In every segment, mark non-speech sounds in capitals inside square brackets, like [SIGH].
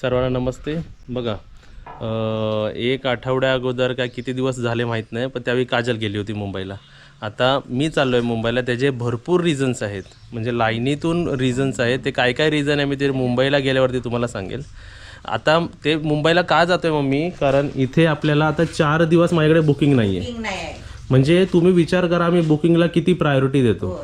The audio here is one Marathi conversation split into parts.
सर्वांना नमस्ते. बघा एक आठवड्या अगोदर काय किती दिवस झाले माहीत नाही पण त्यावेळी काजल गेली होती मुंबईला. आता मी चाललो आहे मुंबईला त्याचे भरपूर रिझन्स आहेत. म्हणजे लाईनीतून रिझन्स आहेत. ते काय काय रिझन आहे मी ते मुंबईला गेल्यावरती तुम्हाला सांगेल. आता ते मुंबईला का जातोय मग मी कारण इथे आपल्याला आता चार दिवस माझ्याकडे बुकिंग नाही आहे आहे म्हणजे तुम्ही विचार करा आम्ही बुकिंगला किती प्रायोरिटी देतो.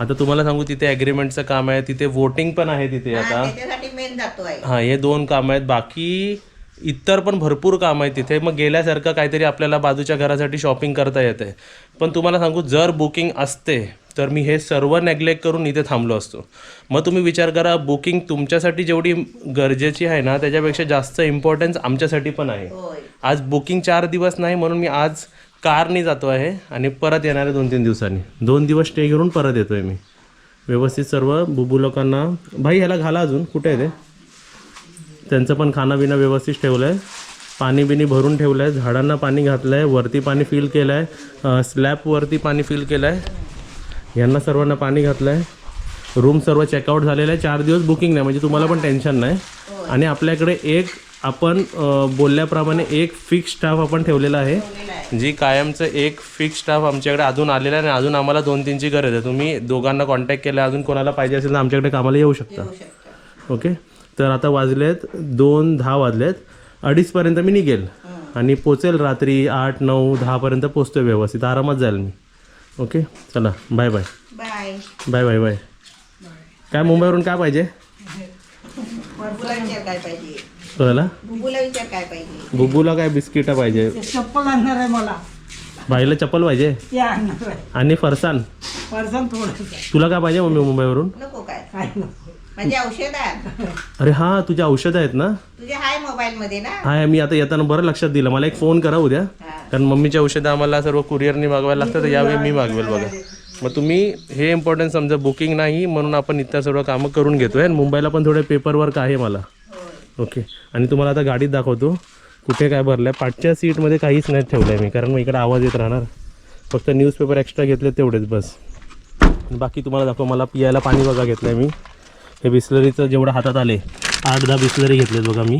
आता तुम्हाला सांगू तिथे ॲग्रीमेंटचं काम आहे तिथे वोटिंग पण आहे तिथे हा, आता. त्याच्यासाठी मेन जातो आहे. हा हे दोन काम आहेत. बाकी इतर पण भरपूर काम आहेत तिथे. मग गेल्यासारखं काहीतरी आपल्याला बाजूच्या घरासाठी शॉपिंग करता येते पण तुम्हाला सांगू जर बुकिंग असते तर मी हे सर्व नेग्लेक्ट करून इथे थांबलो असतो. मग तुम्ही विचार करा बुकिंग तुमच्यासाठी जेवढी गरजेची आहे ना त्याच्यापेक्षा जास्त इम्पॉर्टन्स आमच्यासाठी पण आहे. आज बुकिंग चार दिवस नाही म्हणून मी आज कारने जातो आहे आणि परत येणार आहे दोन तीन दिवसांनी. दोन दिवस स्टे घेऊन परत येतो आहे मी. व्यवस्थित सर्व बुबू लोकांना भाई ह्याला घाला अजून. कुठे आहे ते? त्यांचं पण खाणं बिणं व्यवस्थित ठेवलं आहे पाणी बिणी भरून ठेवलं आहे झाडांना पाणी घातलं आहे वरती पाणी फिल केलं आहे स्लॅबवरती पाणी फिल केलं आहे यांना सर्वांना पाणी घातलं आहे रूम सर्व चेकआउट झालेलं आहे. चार दिवस बुकिंग नाही. म्हणजे तुम्हाला पण टेन्शन नाही. आणि आपल्याकडे एक आपण बोलल्याप्रमाणे एक फिक्स स्टाफ आपण ठेवलेला आहे. जी कायमचं एक फिक्स स्टाफ आमच्याकडे अजून आलेला आहे आणि अजून आम्हाला दोन तीनची गरज आहे. तुम्ही दोघांना कॉन्टॅक्ट केला अजून कोणाला पाहिजे असेल तर आमच्याकडे कामाला येऊ शकता. येऊ शकतं. ओके तर आता वाजलेत दोन दहा वाजलेत. अडीचपर्यंत मी निघेल. आणि पोचेल रात्री आठ नऊ दहापर्यंत पोचतोय व्यवस्थित. आरामात जाईल मी. ओके चला bye bye bye bye bye bye काय मुंबईवरून काय पाहिजे? [LAUGHS] काय पाहिजे? कळला बुबूला विचार काय पाहिजे? बुबूला काय बिस्किटं पाहिजे? चप्पल आणणार आहे मला. भाईला चप्पल पाहिजे? ते आणणार आहे. आणि फरसान? पर्सन थोडं तुला काय पाहिजे मम्मी मुंबईवरून? नको काय. काय नको. म्हणजे औषध आहे. अरे हां तुझ्या औषधं आहेत ना? तुझे हाय मोबाईल मध्ये ना? हाय मी आता येताना बरं लक्षात दिलं. मला एक फोन करा उद्या. हा. कारण मम्मीची औषधं आम्हाला सर्व कुरिअरनी मागवायला लागतात तर यावेळी मी मागवेल बघा. मग तुम्ही हे इम्पॉर्टन्स समजा बुकिंग नाही म्हणून आपण इतर सर्व कामं करून घेतोय. आणि मुंबईला पण थोडे पेपर वर्क आहे मला. ओके. आणि तुम्हाला आता गाडीत दाखवतो. कुठे काय भरलं आहे पाठच्या सीटमध्ये काहीच नाही ठेवलं आहे मी कारण मग इकडे आवाज येत राहणार. फक्त न्यूजपेपर एक्स्ट्रा घेतले तेवढेच बस. बाकी तुम्हाला दाखव मला पियाला पाणी बघा घेतलं आहे मी. हे बिस्लरीचं जेवढं हातात आले आठ दहा बिस्लरी घेतलेत बघा मी.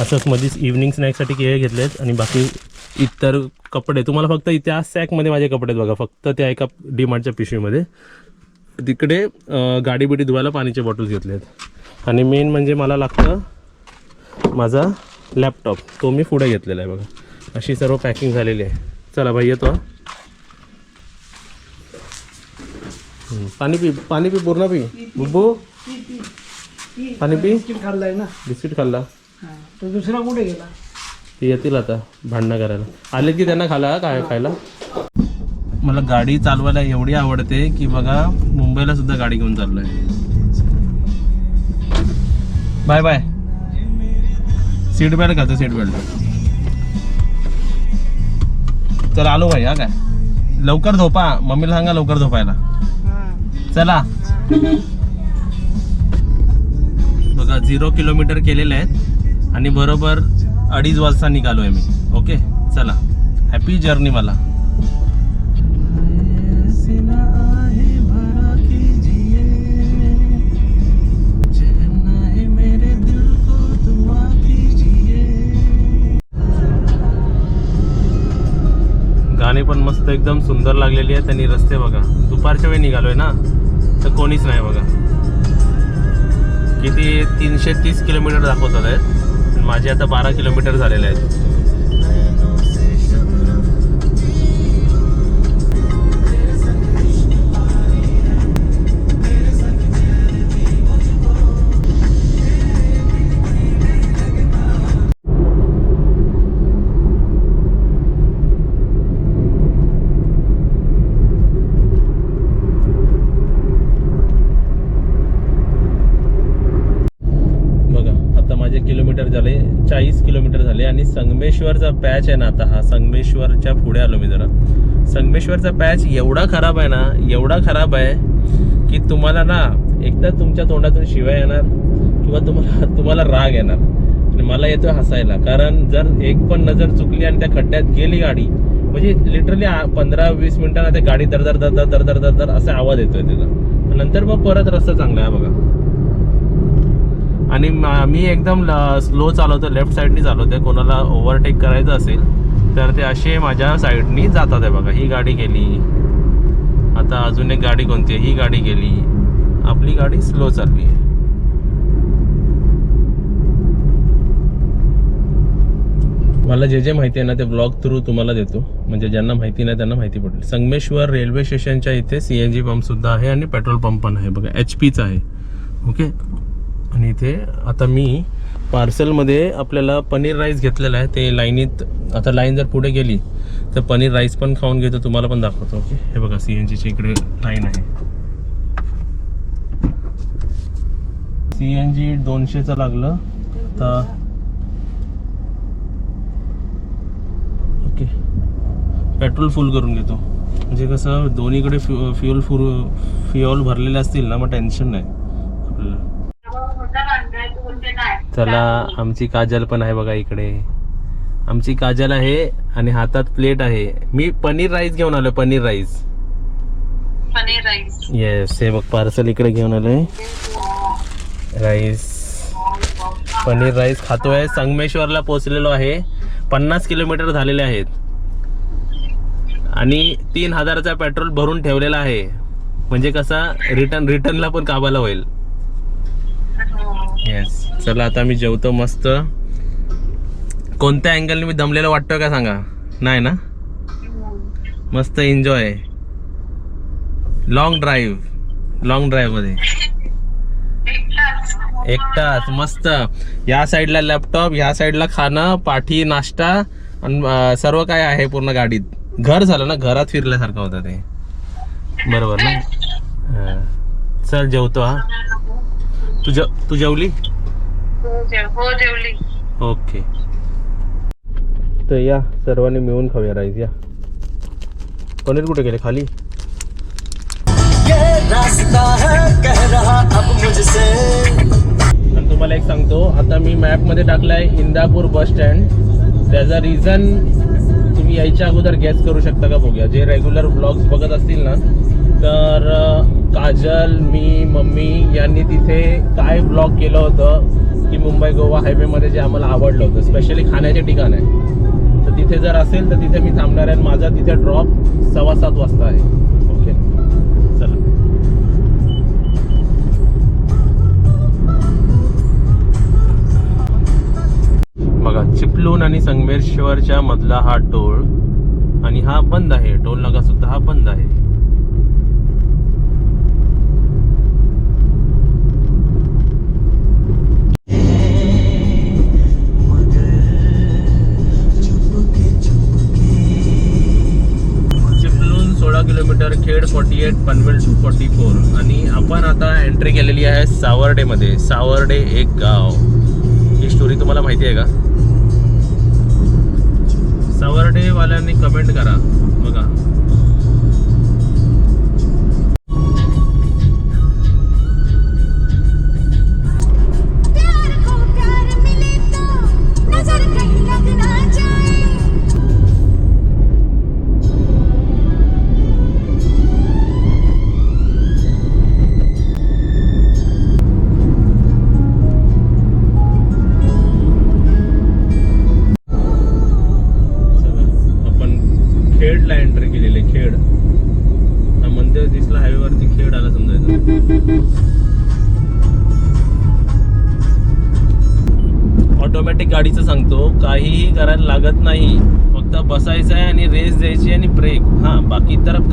असंच मध्येच इव्हनिंग स्नॅक्ससाठी केळे घेतलेत आणि बाकी इतर कपडे. तुम्हाला फक्त त्या सॅकमध्ये माझे कपडे आहेत बघा फक्त त्या एका डीमार्टच्या पिशवीमध्ये. तिकडे गाडी बिडी धुवायला पाण्याचे बॉटल्स घेतलेत. आणि मेन म्हणजे मला लागतं माझा लॅपटॉप तो मी पुढे घेतलेला आहे बघा. अशी सर्व पॅकिंग झालेली आहे. चला भाई येतो. पाणी पी पाणी पी पूर्ण पी. बुब्बू? पाणी पी? बिस्किट खाल्लाय ना. बिस्किट खाल्ला. तो दुसरा कुठे गेला? ते येतील आता भांडणं करायला. आले की त्यांना खाला काय खायला? मला गाडी चालवायला एवढी आवडते की बघा मुंबईला सुद्धा गाडी घेऊन चाललोय. Bye bye. सीट बेल्ट घालतो सीट बेल्ट चल आलो भाई हा काय? लवकर झोपा. मम्मीला सांगा लवकर झोपायला. चला. बघा झिरो किलोमीटर केलेले आहेत आणि बरोबर अडीच वाजता निघालो आहे मी. ओके चला. हॅपी जर्नी मला. पण मस्त एकदम सुंदर लागलेली आहेत आणि रस्ते बघा. दुपारच्या वेळी निघालोय ना? तर कोणीच नाही बघा. किती तीनशे तीस किलोमीटर दाखवतात आहेत. माझे आता बारा किलोमीटर झालेले आहेत. संगमेश्वरचा पॅच आहे ना आता हा संगमेश्वरच्या पुढे आलो मी जरा. संगमेश्वरचा पॅच एवढा खराब आहे ना एवढा खराब आहे की तुम्हाला ना एकतर तुमच्या तोंडातून शिवाय येणार किंवा तुम्हाला तुम्हाला राग येणार. आणि मला येतो हसायला. कारण जर एक पण नजर चुकली आणि त्या खड्ड्यात गेली गाडी म्हणजे लिटरली पंधरा वीस मिनिटांना ते गाडी दर दर दर दर दर दर दर असा आवाज येतोय त्याचा नंतर मग परत रस्ता चांगला आहे बघा. आणि म- मी एकदम स्लो चालवतो लेफ्ट साईडनी चालवते कोणाला ओव्हरटेक करायचं असेल तर ते असे माझ्या साईडनी जातात आहे बघा. ही गाडी गेली. आता अजून एक गाडी कोणती आहे? ही गाडी गेली. आपली गाडी स्लो चालली आहे. मला जे जे माहिती आहे ना ते ब्लॉग थ्रू तुम्हाला देतो. म्हणजे ज्यांना माहिती नाही त्यांना माहिती पडेल. संगमेश्वर रेल्वे स्टेशनच्या इथे सी एन जी पंपसुद्धा आहे आणि पेट्रोल पंप पण आहे. बघा एच पीचा आहे. ओके आणि इथे आता मी पार्सलमध्ये आपल्याला पनीर राईस घेतलेला आहे. ते लाईनीत आता लाईन जर पुढे गेली तर पनीर राईस पण खाऊन घेतो तुम्हाला पण दाखवतो. ओके हे बघा सी एन जीची इकडे लाईन आहे. सी एन जी दोनशेचं लागलं. आता ओके पेट्रोल फुल करून घेतो. म्हणजे कसं दोन्हीकडे फ्यु फ्युअल फुर फ्युअल भरलेले असतील ना मग टेन्शन नाही आपल्याला चला आमची काजल पण आहे बघा इकडे. आमची काजल आहे आणि हातात प्लेट आहे. मी पनीर राईस घेऊन आलोय paneer rice. Paneer rice. Yes हे बघ पार्सल इकडे घेऊन आलोय. राईस. पनीर राईस खातोय. संगमेश्वरला पोहोचलेलो आहे. पन्नास किलोमीटर झालेले आहेत. आणि तीन हजाराचा पेट्रोल भरून ठेवलेला आहे. म्हणजे कसा रिटर्न रिटर्नला पण काबाला होईल. येस चला आता मी जेवतो मस्त. कोणत्या अँगलने मी दमलेलं वाटतोय का सांगा? नाही ना? मस्त एन्जॉय लॉंग ड्राईव्ह लॉंग ड्राईव्हमध्ये. एकटाच मस्त. या साईडला लॅपटॉप या साईडला खाणं पाठी नाश्ता आणि सर्व काय आहे पूर्ण गाडीत. घर झालं ना घरात फिरल्यासारखं होतं ते. बरोबर ना? चल जेवतो हा. तू तू जेवली हो जेव- हो जेवली. ओके. तर या सर्वांनी मिळून खाऊया राईस या. पनीर कुठे गेले? खाली? ये रास्ता है कह रहा अब मुझसे। आणि तुम्हाला एक सांगतो आता मी मॅपमध्ये टाकलाय इंदापूर बस स्टँड त्याचा रिझन तुम्ही यायच्या अगोदर गॅस करू शकता का बघूया. जे रेग्युलर ब्लॉग्स बघत असतील ना तर काजल मी मम्मी यांनी तिथे काय ब्लॉग केलं होतं की मुंबई गोवा हायवेमध्ये जे आम्हाला आवडलं होतं स्पेशली खाण्याचे ठिकाण आहे. तर तिथे जर असेल तर तिथे मी थांबणार आहे आणि माझा तिथे ड्रॉप सव्वा सात वाजता आहे. ओके चला. बघा चिपलून आणि संगमेश्वरच्या मधला हा टोल आणि हा बंद आहे. टोल नाका सुद्धा हा बंद आहे. Gate Panvel two forty four. आणि आपण आता एंट्री केलेली आहे सावर्डेमध्ये. सावर्डे एक गाव. ही स्टोरी तुम्हाला माहिती आहे का? सावर्डेवाल्यांनी कमेंट करा. बघा.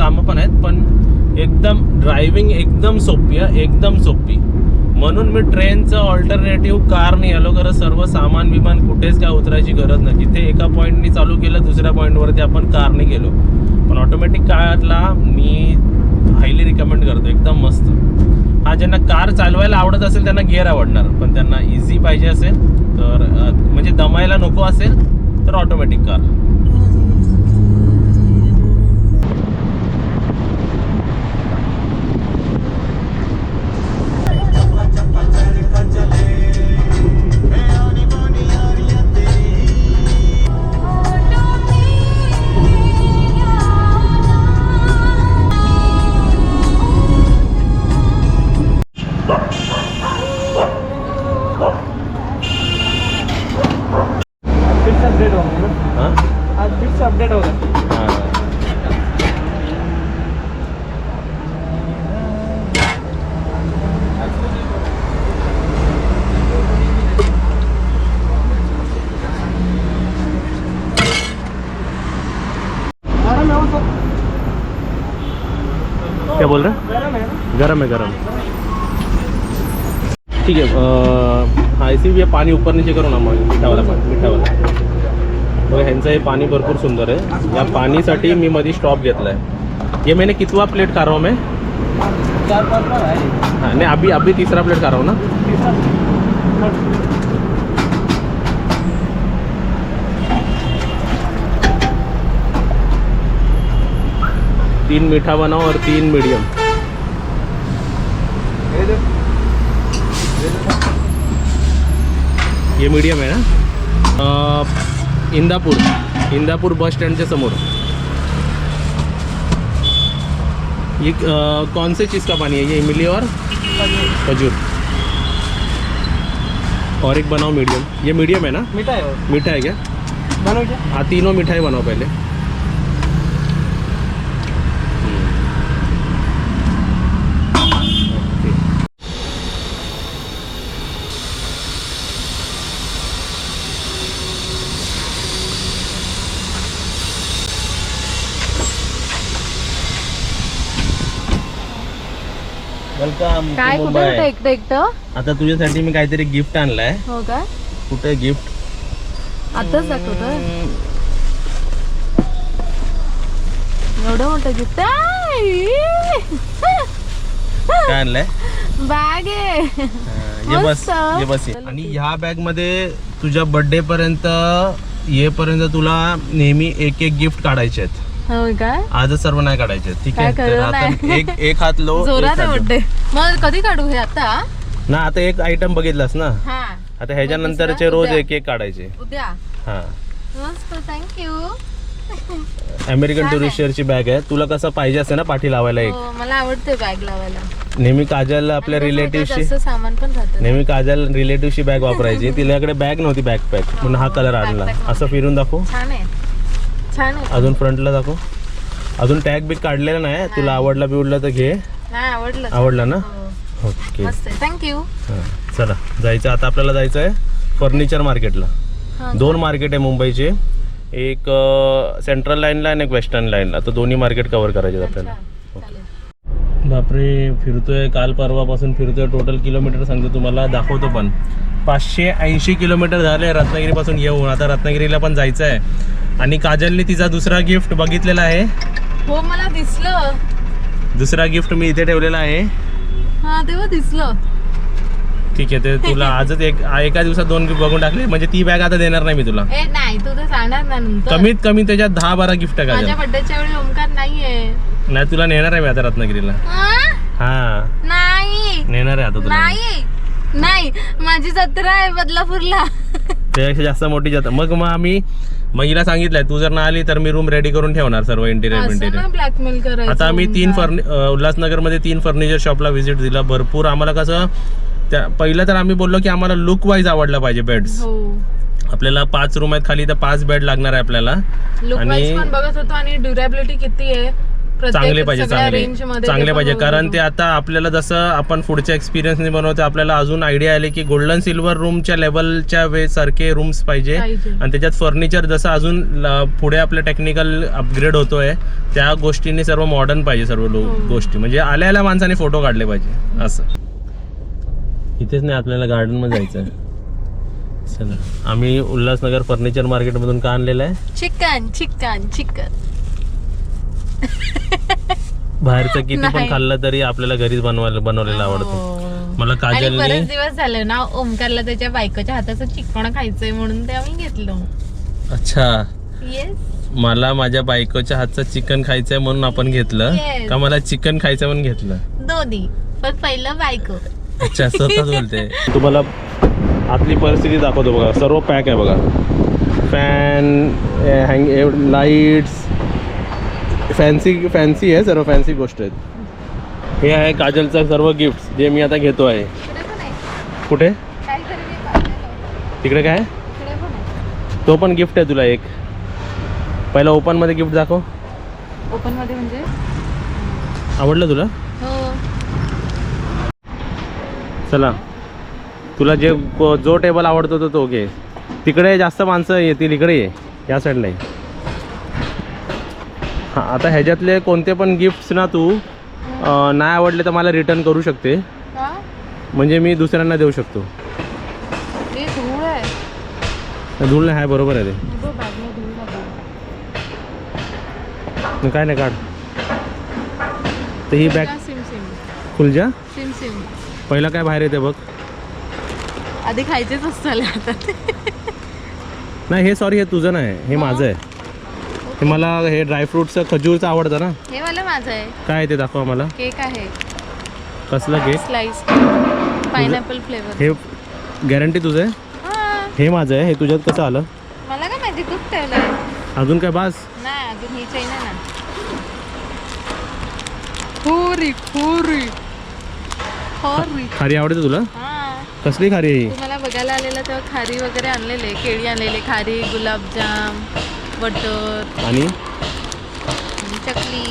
कामं पण आहेत पण एकदम ड्रायव्हिंग एकदम सोपी आहे एकदम सोपी. म्हणून मी ट्रेनचं ऑल्टरनेटिव्ह कारने आलो कारण सर्व सामान विमान कुठेच काय उतरायची गरज नाही. तिथे एका पॉईंटनी चालू केलं दुसऱ्या पॉईंटवरती आपण कारने गेलो. पण ऑटोमॅटिक कारला मी हायली रिकमेंड करतो एकदम मस्त. हा ज्यांना कार चालवायला आवडत असेल त्यांना गिअर आवडणार. पण त्यांना इझी पाहिजे असेल तर म्हणजे दमायला नको असेल तर ऑटोमॅटिक कार गरम है गरम. ठीक है हाँ इसी भी पानी ऊपर नीचे करो ना मग मीठा वाला पाणी मीठा वाला ह्यांचं हे पाणी भरपूर सुंदर आहे. या पाणीसाठी मी मध्ये स्टॉप घेतला आहे ये मैंने कितवा प्लेट खा रहा हूँ मैं? चार पाच हाँ नहीं अभी अभी तीसरा प्लेट खा रहा हूँ ना. तीन मीठा बनाओ और तीन मीडियम ये मीडियम है ना? इंदापुर. इंदापुर बस स्टैंड स्टँडच्या समोर. ये आ, कौन से चीज़ का पानी है? ये इमली और खजूर. और एक बनाओ मीडियम. ये मीडियम है ना? मीठा है मीठा है क्या? बनाओ क्या? हाँ तीनों मिठाई बनाओ पहले. वेलकम काय कुठे एकटं एकटं आता तुझ्यासाठी मी काहीतरी गिफ्ट आणलंय. हो काय कुठे गिफ्ट आताच दाखवतोय. एवढं मोठं गिफ्ट काय आणलंय? बॅग आहे. ये बस मस्त. ये बस ये. आणि ह्या बॅगमध्ये तुझ्या बर्थडे पर्यंत येपर्यंत तुला नेहमी एक एक गिफ्ट काढायचे आहेत. होय काय आजच सर्व नाही काढायचे. ठीक काय आहे तर खरं आता नाही. एक एक हात लो जोरात आहे मग कधी काढू हे आता? ना आता एक आयटम बघितलास ना? हा. आता ह्याच्यानंतरचे? रोज. एक एक काढायचे. उद्या. हा. मस्त थँक्यू अमेरिकन टुरिस्टची बॅग आहे. तुला कसं पाहिजे असते ना पाठी लावायला एक? हो मला आवडते बॅग लावायला. नेहमी काजल आपल्या आणि रिलेटिव्हशी जास्त सामान पण राहतं. नेहमी काजल रिलेटिव्हची बॅग [LAUGHS] वापरायची. तिच्याकडे बॅग नव्हती बॅकपॅक म्हणून हा कलर आणला. Backpack असं फिरून दाखव. छान आहे. छान आहे. अजून फ्रंटला दाखव. अजून टॅग बिग काढलेला नाही तुला आवडला बिवडला तर घे. नाही आवडलं. आवडला ना? हो. ओके. मस्त आहे. थँक्यू हां चला. जायचं आता आपल्याला जायचं आहे फर्निचर मार्केटला. दोन मार्केट आहे मुंबईचे. एक सेंट्रल लाईनला आणि एक वेस्टर्न लाईनला तर दोन्ही मार्केट कव्हर करायचे आपल्याला. बापरे फिरतोय काल परवापासून फिरतोय टोटल किलोमीटर सांगतो तुम्हाला दाखवतो पण. पाचशे ऐंशी किलोमीटर झाले रत्नागिरीपासून येऊन. आता रत्नागिरीला पण जायचं आहे आणि काजलने तिचा दुसरा गिफ्ट बघितलेला आहे. हो मला दिसलं. दुसरा गिफ्ट मी इथे ठेवलेला आहे. हा तेव्हा दिसलं. ठीक आहे ते तुला [LAUGHS] आजच एक एका दिवसात दोन गिफ्ट बघून टाकले. म्हणजे ती बॅग आता देणार नाही मी तुला. ए नाही तू तर सांगणार ना नंतर. कमीत कमी त्याच्यात दहा बारा गिफ्ट आहे माझ्या काजल बड्डेच्या वेळी ओमकार नाहीये. नाही तुला नेणार आहे मी आता रत्नागिरीला? हा? नाही. नेणार आहे आता तुला. नाही. नाही. माझी जत्रा आहे बदलापूरला. त्यापेक्षा जास्त मोठी जात मग मग आम्ही मग हिला सांगितलंय तू जर ना आली तर मी रूम रेडी करून ठेवणार सर्व इंटिरियर इंटिरियर ब्लॅकमेल करायचं आता आम्ही तीन. फर्नि उल्हासनगरमध्ये तीन फर्निचर शॉपला व्हिजिट दिला भरपूर. आम्हाला कसं त्या पहिलं तर आम्ही बोललो की आम्हाला लुक वाईज आवडला पाहिजे बेड्स हो. आपल्याला पाच रूम आहेत खाली तर पाच बेड लागणार आहे आपल्याला. लुक आणि- वाईज पण बघत होतो आणि ड्युरेबिलिटी किती आहे. चांगले पाहिजे चांगले. चांगले पाहिजे. कारण. ते आता आपल्याला जसं आपण पुढच्या एक्सपिरियन्सने बनवतो आपल्याला अजून आयडिया आली की गोल्डन सिल्वर रूमच्या लेवलच्या वे सारखे रूम्स पाहिजे. आणि त्याच्यात फर्निचर जसं अजून पुढे आपलं टेक्निकल अपग्रेड होतोय त्या गोष्टींनी सर्व मॉडर्न पाहिजे सर्व लो- हो. गोष्टी. म्हणजे आल्या आल्या माणसाने फोटो काढले पाहिजे असं. इथेच नाही आपल्याला गार्डनमध्ये जायचं चला आम्ही उल्हासनगर फर्निचर मार्केटमधून का आणलेलं आहे? Chicken chicken chicken. बाहेरचं किती पण. खाल्लं तरी आपल्याला घरीच बनवायला बनवलेलं आवडतं. मला आणि काजलने बरेच दिवस झाले ना ओमकारला त्याच्या बायकोच्या हाताचं चिकन खायचंय म्हणून ते आम्ही घेतलं. अच्छा. येस मला माझ्या बायकोच्या हातचं चिकन खायचंय म्हणून आपण घेतलं. का मला चिकन खायचं म्हणून घेतलं? दोन्ही पण पहिलं बायको. अच्छा स्वतःच बोलते. तुम्हाला आतली परिस्थिती दाखवतो बघा. सर्व पॅक आहे बघा. Fan hang lights fancy fancy आहे सर्व फॅन्सी गोष्ट आहेत. हे आहे काजलचं सर्व गिफ्ट जे मी आता घेतो आहे. कुठे? तिकडे काय? तो पण गिफ्ट आहे तुला एक. पहिला ओपनमध्ये गिफ्ट दाखव. ओपनमध्ये म्हणजे? आवडलं तुला? हो. चला. तुला जे जो टेबल आवडतो तो तो घे. तिकडे जास्त माणसं येतील इकडे ये. या साईडला ये. हां आता ह्याच्यातले कोणते पण गिफ्ट्स ना तू नाही आवडले तर मला रिटर्न करू शकते. का? म्हणजे मी दुसऱ्यांना देऊ शकतो. ते धूळ आहे. आहे बरोबर आहे ते. बघ बॅगला धूळ लागली. मग काय नाही काढ. तर ही बॅग सिम सिम. खुलजा? सिम सिम. पहिला काय बाहेर येते बघ. आधी खायचेच असतं आता नाही हे सॉरी हे तुझं नाही हे? माझं आहे. हे मला हे ड्रायफ्रूटचं खजूरचं आवडतं ना. हे वाला माझं आहे. काय ते दाखवा मला. केक आहे. कसलं केक? स्लाइस पायनॅपल फ्लेवर हे गॅरंटी तुझं आहे? हा. हे माझं आहे. हे तुझ्यात कसं आलं? मला काय माहिती तूच ठेवलंय अजून काय बास? नाही अजून ही चैन आहे ना. खोरी खोरी. खोरी. खारी आवडते तुला? हा. कसली खारी? आहे ही मला बघायला आलेला तेव्हा खारी वगैरे आणलेले केळी आणलेले खारी गुलाबजाम. बटर आणि? चकली.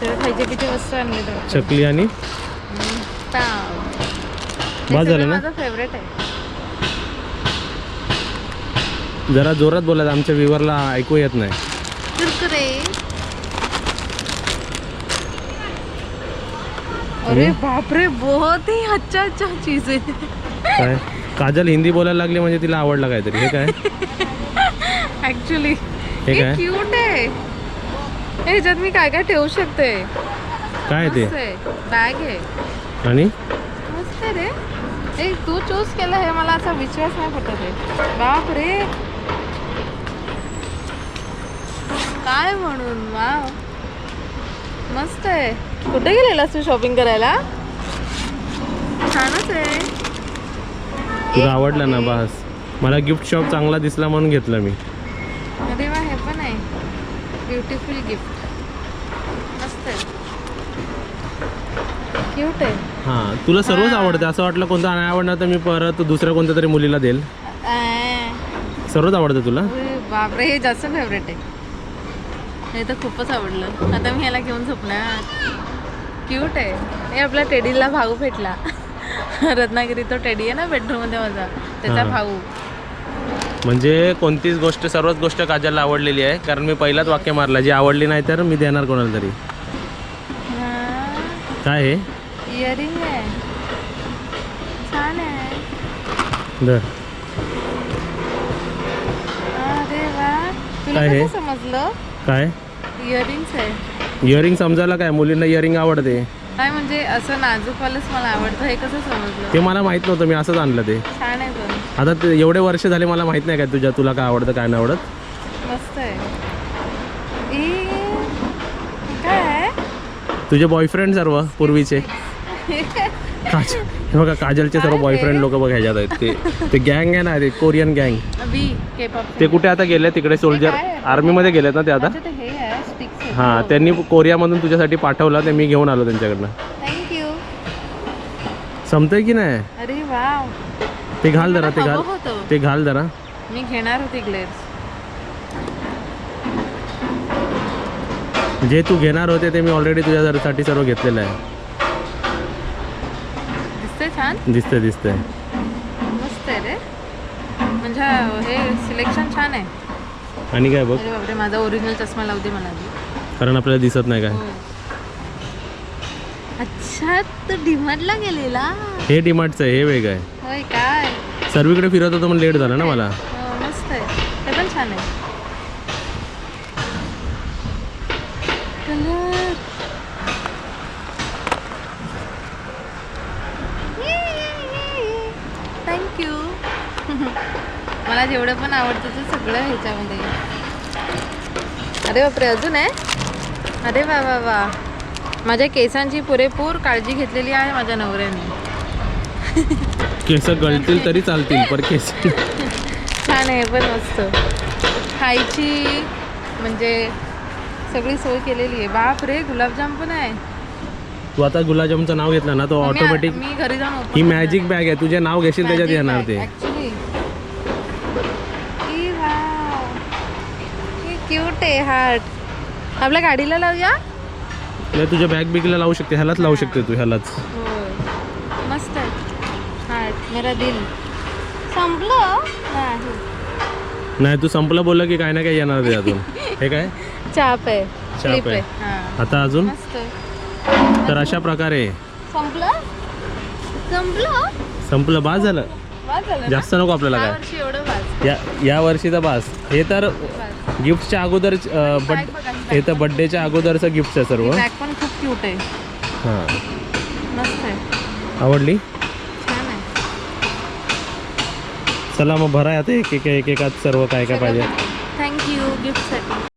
सगळं खायचे किती वस्तू आणले तर. चकली आणि? पाव बस झालं ना? माझं फेवरेट आहे. जरा जोरात बोलायचं आमच्या विवरला ऐकू येत नाही. कुरकुरे अरे बापरे बहुत ही अच्छा अच्छा चीज आहे. काय? काजल हिंदी बोलायला लागली म्हणजे तिला आवडलं काहीतरी. हे काय? [LAUGHS] ऍक्च्युली हे काय? क्यूट आहे. हे ह्याच्यात मी काय काय ठेवू शकते? काय ते? बॅग आहे. आणि? मस्त आहे रे. ए तू चूज केलं हे मला असा विश्वास नाही पटत आहे. बाप रे काय म्हणून वाव. मस्त आहे. कुठे गेलेलास तू शॉपिंग करायला? छानच आहे. तुला आवडलं ना बस. मला गिफ्ट शॉप चांगला दिसला म्हणून घेतला मी. अरे वा हे पण आहे. ब्युटिफुल गिफ्ट मस्त आहे. क्यूट आहे. हां तुला सर्वच आवडतं. असं वाटलं कोणतं नाही आवडणार तर मी परत दुसऱ्या कोणत्या तरी मुलीला देईल. सर्वच आवडतं तुला? बापरे हे जास्त फेवरेट आहे. हे तर खूपच आवडलं. आता मी ह्याला घेऊन झोपणार. क्यूट आहे. हे आपल्या टेडीला भाऊ भेटला. [LAUGHS] रत्नागिरी तो टेडी आहे ना बेडरूममध्ये माझा. त्याचा हा. भाऊ. म्हणजे कोणतीच गोष्ट सर्वच गोष्ट काजलला आवडलेली आहे. कारण मी पहिलाच वाक्य मारला जी आवडली नाही तर मी देणार कोणाला तरी. काय हे? इयरिंग आहे. छान आहे. तुला काय हे? समजलं? काय? इयरिंग्स आहे. इयरिंग समजायला काय? मुलींना इयरिंग आवडते. काय म्हणजे असं नाजूकवालंच मला आवडतं. हे कसं समजलं? ते मला माहीत नव्हतं मी असंच आणलं ते. छान आहे. आता ते एवढे वर्ष झाले मला माहीत नाही काय तुझ्या तुला काय आवडतं काय नाही आवडत? मस्त आहे? तुझे बॉयफ्रेंड सर्व पूर्वीचे? काजल हे बघा काजलचे सर्व बॉयफ्रेंड? लोक बघ ह्याच्यात आहेत ते. ते गँग आहे ना ते कोरियन गँग ते कुठे आता गेले? तिकडे सोल्जर? आर्मीमध्ये गेलेत ना ते आता? हे त्यांनी कोरियामधून तुझ्यासाठी पाठवलं ते मी घेऊन आलो त्यांच्याकडनं. संपतंय की नाही? अरे वाव. ते घाल जरा ते घाल. ते घाल जरा. मी घेणार होती ग्लेअर्स जे तू घेणार होते ते मी ऑलरेडी तुझ्यासाठी सर्व घेतलेलं आहे. दिसते छान? दिसतंय दिसतंय. मस्त आहे रे. म्हणजे हे सिलेक्शन छान आहे. आणि काय बघ. बापरे माझा ओरिजिनल चष्मा लावू दे मला कारण आपल्याला दिसत नाही काय. हो. अच्छा तू डिमार्टला गेलेला. हे डिमार्टचं हे वेगळं आहे. काय? सर्वीकडे फिरत होतो पण लेट झालं ना मला. हो, मस्त आहे. ते पण छान आहे. थँक्यू [LAUGHS] मला जेवढं पण आवडतं ते सगळं ह्याच्यामध्ये. अरे बापरे अजून आहे? अरे वा वा वा. माझ्या केसांची पुरेपूर काळजी घेतलेली आहे माझ्या नवऱ्याने. [LAUGHS] केस गळतील तरी चालतील पण केस. छान आहे पण मस्त. खायची म्हणजे सगळी सोय केलेली आहे. बाप रे गुलाबजाम पण आहे. तू आता गुलाबजामचं नाव घेतलं ना तो ऑटोमॅटिक मी घरी जाऊन ही. मॅजिक बॅग आहे. तुझे नाव घेशील त्याच्यात येणार ते. क्यूट आहे हार्ट आपल्या गाडीला लावूया? तुझ्या बॅग बिगला लावू शकते. ह्यालाच लावू शकते तू ह्यालाच. होय. मस्त आहे. हार्ट मेरा दिल. संपलं? नाही. नाही तू संपलं बोललं की काय ना काय येणार ते अजून. [LAUGHS] हे काय? चाप आहे. चाप आहे. आहे. हां. आता अजून? मस्त. तर अशा प्रकारे. संपलं? संपलं? संपलं बास झालं. वाज झालं ना? जास्त नको आपल्याला काय? वर्षी एवढं वाज या या वर्षीचा बास हे तर गिफ्टच्या अगोदर बघा, ही हे तर बड्डेच्या अगोदरचं गिफ्ट आहे सर्व. बॅग पण खूप क्यूट आहे. हां. मस्त आहे. आवडली छान आहे चला मग भराय आता एक एक एक एकात सर्व काय काय पाहिजे. थँक्यू गिफ्टसाठी